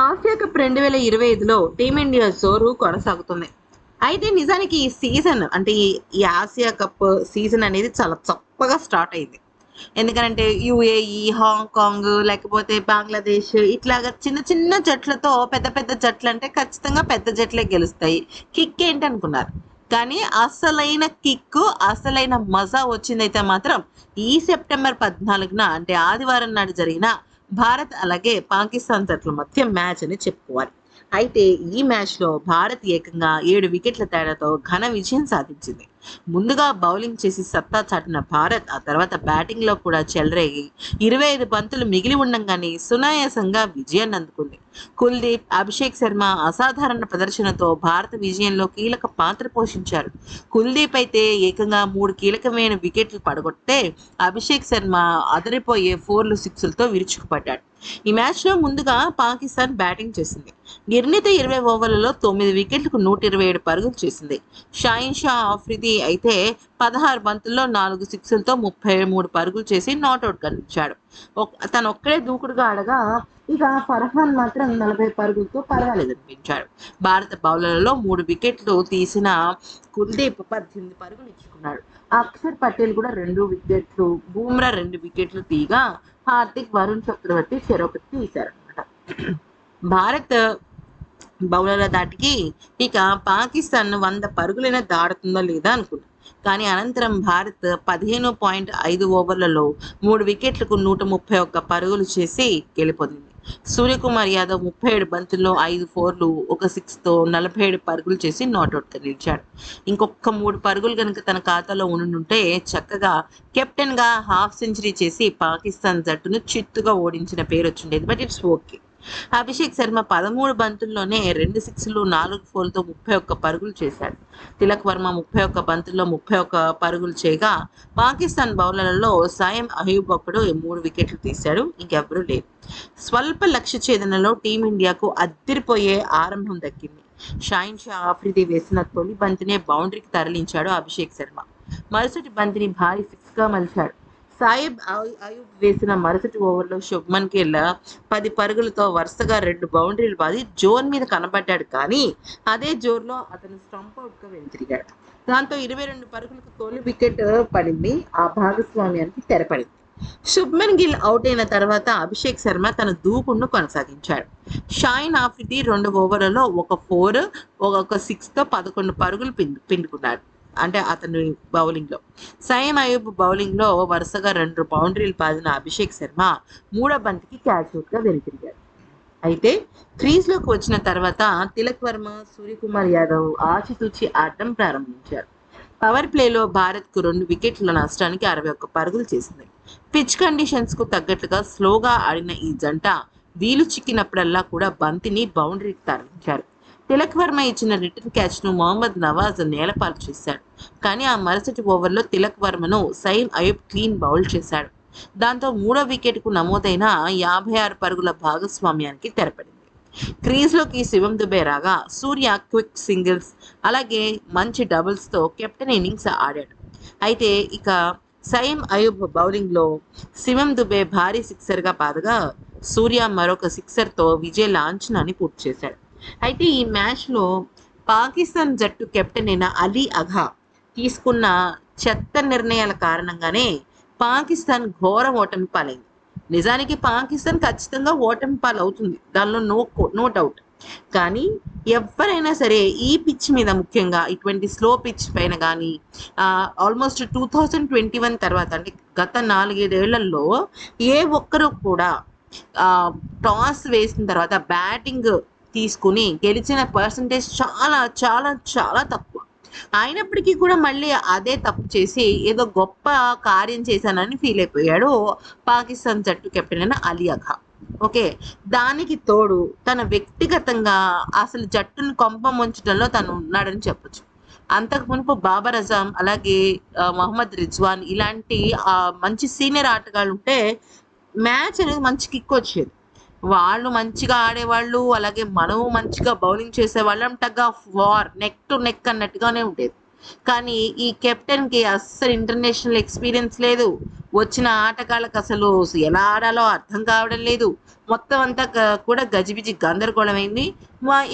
Asia cup రెండు వేల ఇరవై ఐదులో టీమిండియా జోరు కొనసాగుతుంది. అయితే నిజానికి ఈ సీజన్ అంటే ఈ ఆసియా కప్ సీజన్ అనేది చాలా చప్పగా స్టార్ట్ అయింది. ఎందుకంటే యుఏఈ హాంకాంగ్ లేకపోతే బంగ్లాదేశ్ ఇట్లాగా చిన్న చిన్న జట్లతో పెద్ద పెద్ద జట్లు అంటే ఖచ్చితంగా పెద్ద జట్లే గెలుస్తాయి. కిక్ ఏంటి అనుకున్నారు కానీ అసలైన కిక్ అసలైన మజా వచ్చిందైతే మాత్రం ఈ సెప్టెంబర్ పద్నాలుగున అంటే ఆదివారం నాడు జరిగిన భారత్ అలాగే పాకిస్తాన్ జట్ల మధ్య మ్యాచ్ అని చెప్పుకోవాలి. అయితే ఈ మ్యాచ్లో భారత్ ఏకంగా ఏడు వికెట్ల తేడాతో ఘన విజయం సాధించింది. ముందుగా బౌలింగ్ చేసి సత్తా చాటిన భారత్ ఆ తర్వాత బ్యాటింగ్లో కూడా చెలరేగి ఇరవై ఐదు బంతులు మిగిలి ఉండంగానే సునాయాసంగా విజయాన్ని అందుకుంది. కుల్దీప్ అభిషేక్ శర్మ అసాధారణ ప్రదర్శనతో భారత విజయంలో కీలక పాత్ర పోషించారు. కుల్దీప్ అయితే ఏకంగా మూడు కీలకమైన వికెట్లు పడగొట్టే అభిషేక్ శర్మ అదరిపోయే ఫోర్లు సిక్స్లతో విరుచుకుపడ్డాడు. ఈ మ్యాచ్లో ముందుగా పాకిస్తాన్ బ్యాటింగ్ చేసింది. నిర్ణీత ఇరవై ఓవర్లలో తొమ్మిది వికెట్లకు నూట ఇరవై ఏడు పరుగులు చేసింది. షాయిన్ షా ఆఫ్రిది అయితే పదహారు బంతుల్లో నాలుగు సిక్స్లతో ముప్పై మూడు పరుగులు చేసి నాట్అవుట్ కనిపించాడు తను ఒక్కడే దూకుడుగా ఆడగా ఇక ఫర్హాన్ మాత్రం నలభై పరుగులతో పర్వాలేదు అనిపించాడు. భారత బౌలర్లలో మూడు వికెట్లు తీసిన కుల్దీప్ పద్దెనిమిది పరుగులు ఇచ్చుకున్నాడు. అక్షర్ పటేల్ కూడా రెండు వికెట్లు బూమ్రా రెండు వికెట్లు తీగా హార్దిక్ వరుణ్ చక్రవర్తి చెరొకటి తీశారు భారత్ బౌలర్ల దాటికి ఇక పాకిస్తాన్ వంద పరుగులైనా దాడుతుందా లేదా అనుకున్నాం కానీ అనంతరం భారత్ పదిహేను పాయింట్ ఐదు ఓవర్లలో మూడు వికెట్లకు నూట ముప్పై ఒక్క పరుగులు చేసి గెలిపొందింది. సూర్యకుమార్ యాదవ్ ముప్పై ఏడు బంతుల్లో ఐదు ఫోర్లు ఒక సిక్స్తో నలభై ఏడు పరుగులు చేసి నాట్అవుట్గా నిలిచాడు. ఇంకొక మూడు పరుగులు కనుక తన ఖాతాలో ఉండుంటే చక్కగా కెప్టెన్గా హాఫ్ సెంచరీ చేసి పాకిస్తాన్ జట్టును చిత్తుగా ఓడించిన పేరు వచ్చిండేది but it's okay. Abhishek Sharma పదమూడు బంతుల్లోనే రెండు సిక్స్లు నాలుగు ఫోర్లతో ముప్పై ఒక్క పరుగులు చేశాడు. తిలక్ వర్మ ముప్పై ఒక్క బంతుల్లో ముప్పై ఒక్క పరుగులు చేయగా పాకిస్తాన్ బౌలర్లలో సాయం అయూబ్ ఒకడు మూడు వికెట్లు తీశాడు. ఇంకెవరూ లేరు. స్వల్ప లక్ష్య ఛేదనలో టీమిండియాకు అద్దిరిపోయే ఆరంభం దక్కింది. షాయిన్ షా ఆఫ్రిది వేసిన తొలి బంతినే బౌండరీకి తరలించాడు అభిషేక్ శర్మ. మరుసటి బంతిని భారీ సిక్స్గా మలిచాడు. సాయిబ్ అయూబ్ వేసిన మరుసటి ఓవర్లో శుభ్మన్ గిల్ పది పరుగులతో వరుసగా రెండు బౌండరీలు బాది జోన్ మీద కనబడ్డాడు. కానీ అదే జోర్లో అతను స్టంప్ అవుట్గా వెనుతిరిగాడు దాంతో ఇరవై రెండు పరుగులకు తొలి వికెట్ పడింది. ఆ భాగస్వామ్యానికి తెరపడింది. శుభ్మన్ గిల్ అవుట్ అయిన తర్వాత అభిషేక్ శర్మ తన దూకుడును కొనసాగించాడు. షాయిన్ ఆఫ్రిది రెండు ఓవర్లలో ఒక ఫోర్ ఒక సిక్స్తో పదకొండు పరుగులు పిండు పిండుకున్నాడు. అంటే అతని బౌలింగ్లో. సైమ్ అయూబ్ బౌలింగ్లో వరుసగా రెండు బౌండరీలు పాదిన అభిషేక్ శర్మ మూడో బంతికి క్యాచ్గా అవుట్గా వెనుతిరిగాడు. అయితే క్రీజ్లోకి వచ్చిన తర్వాత తిలక్ వర్మ సూర్యకుమార్ యాదవ్ ఆచితూచి ఆడటం ప్రారంభించారు. పవర్ ప్లేలో భారత్కు రెండు వికెట్ల నష్టానికి అరవై ఒక్క పరుగులు చేసింది. పిచ్ కండిషన్స్కు తగ్గట్లుగా స్లోగా ఆడిన ఈ జంట వీలు చిక్కినప్పుడల్లా కూడా బంతిని బౌండరీకి తరలించారు. తిలక్ వర్మ ఇచ్చిన రిటర్న్ క్యాచ్ను మొహమ్మద్ నవాజ్ నేలపాలు చేశాడు. కానీ ఆ మరుసటి ఓవర్లో తిలక్ వర్మను సైమ్ అయూబ్ క్లీన్ బౌల్ చేశాడు. దాంతో మూడో వికెట్కు నమోదైన యాభై ఆరు పరుగుల భాగస్వామ్యానికి తెరపడింది. క్రీజ్లోకి శివం దుబే రాగా సూర్య క్విక్ సింగిల్స్ అలాగే మంచి డబుల్స్తో కెప్టెన్ ఇన్నింగ్స్ ఆడాడు. అయితే ఇక సైమ్ అయూబ్ బౌలింగ్లో శివం దుబే భారీ సిక్సర్గా పాదగా సూర్య మరొక సిక్సర్తో విజయ లాంఛనాన్ని పూర్తి చేశాడు. అయితే ఈ మ్యాచ్లో పాకిస్తాన్ జట్టు కెప్టెన్ అయిన అలీ అఘా తీసుకున్న చెత్త నిర్ణయాల కారణంగానే పాకిస్తాన్ ఘోర ఓటమి పాలైంది. నిజానికి పాకిస్తాన్ ఖచ్చితంగా ఓటమి పాలవుతుంది. దానిలో నో నో డౌట్. కానీ ఎవరైనా సరే ఈ పిచ్ మీద ముఖ్యంగా ఇటువంటి స్లో పిచ్ పైన కానీ almost two thousand twenty one తర్వాత అంటే గత నాలుగైదేళ్ళలో ఏ ఒక్కరు కూడా టాస్ వేసిన తర్వాత బ్యాటింగ్ తీసుకుని గెలిచిన పర్సంటేజ్ చాలా చాలా చాలా తక్కువ. అయినప్పటికీ కూడా మళ్ళీ అదే తప్పు చేసి ఏదో గొప్ప కార్యం చేశానని ఫీల్ అయిపోయాడు పాకిస్తాన్ జట్టు కెప్టెన్ అయిన అలీ ఓకే? దానికి తోడు తన వ్యక్తిగతంగా అసలు జట్టును కొంప ముంచడంలో తను ఉన్నాడని చెప్పొచ్చు. అంతకు మునుపు బాబర్ అజాం అలాగే మహమ్మద్ రిజ్వాన్ ఇలాంటి మంచి సీనియర్ ఆటగాళ్ళు ఉంటే మ్యాచ్ అనేది మంచి కిక్ వచ్చేది. వాళ్ళు మంచిగా ఆడేవాళ్ళు అలాగే మనము మంచిగా బౌలింగ్ చేసేవాళ్ళం. Tug of war neck to neck అన్నట్టుగానే ఉండేది. కానీ ఈ కెప్టెన్కి అస్సలు ఇంటర్నేషనల్ ఎక్స్పీరియన్స్ లేదు. వచ్చిన ఆటగాళ్ళకి అసలు ఎలా ఆడాలో అర్థం కావడం లేదు. మొత్తం అంతా కూడా గజిబిజి గందరగోళమైంది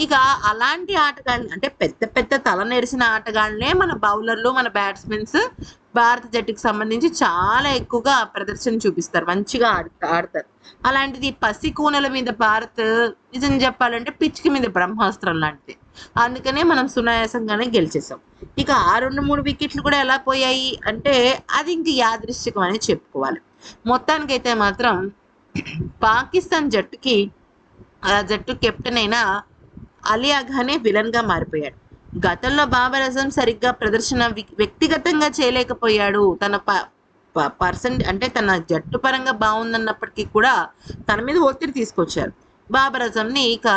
ఇక అలాంటి ఆటగాళ్ళు అంటే పెద్ద పెద్ద తల నెరిసిన ఆటగాళ్ళనే మన బౌలర్లు మన బ్యాట్స్మెన్స్ భారత జట్టుకు సంబంధించి చాలా ఎక్కువగా ప్రదర్శన చూపిస్తారు. మంచిగా ఆడతారు. అలాంటిది పసి కూనల మీద భారత్ నిజం చెప్పాలంటే పిచ్చికి మీద బ్రహ్మాస్త్రం లాంటిది. అందుకనే మనం సునాయాసంగానే గెలిచేసాం ఇక ఆ రెండు మూడు వికెట్లు కూడా ఎలా పోయాయి అంటే అది ఇంక యాదృశ్యకం అని చెప్పుకోవాలి. మొత్తానికైతే మాత్రం పాకిస్తాన్ జట్టుకి ఆ జట్టు కెప్టెన్ అయిన అలీ అఘానే విలన్గా మారిపోయాడు. గతంలో బాబర్ అజం సరిగ్గా ప్రదర్శన వ్యక్తిగతంగా చేయలేకపోయాడు. తన పర్సన్ అంటే తన జట్టు పరంగా బాగుందన్నప్పటికీ కూడా తన మీద ఒత్తిడి తీసుకొచ్చారు. బాబర్ అజంని ఇక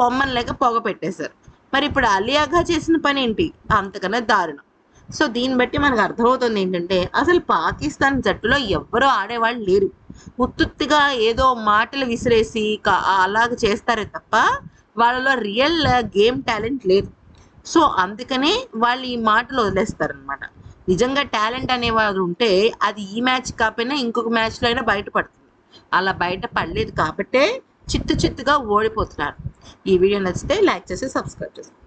పొమ్మన్ లేక పొగ పెట్టేశారు మరి ఇప్పుడు అలియాగా చేసిన పని ఏంటి అంతకన్నా దారుణం. సో దీన్ని బట్టి మనకు అర్థమవుతుంది ఏంటంటే అసలు పాకిస్తాన్ జట్టులో ఎవ్వరూ ఆడేవాళ్ళు లేరు. ఉత్తుత్తిగా ఏదో మాటలు విసిరేసి అలాగ చేస్తారే తప్ప వాళ్ళలో రియల్ గేమ్ టాలెంట్ లేదు. సో అందుకనే వాళ్ళు ఈ మాటలు వదిలేస్తారనమాట నిజంగా టాలెంట్ అనేవారు ఉంటే అది ఈ మ్యాచ్ కాకపోయినా ఇంకొక మ్యాచ్లో అయినా బయటపడుతుంది. అలా బయట పడలేదు కాబట్టే చిత్తు చిత్తుగా ఓడిపోతున్నారు. ఈ వీడియో నచ్చితే లైక్ చేసి సబ్స్క్రైబ్ చేసుకోండి.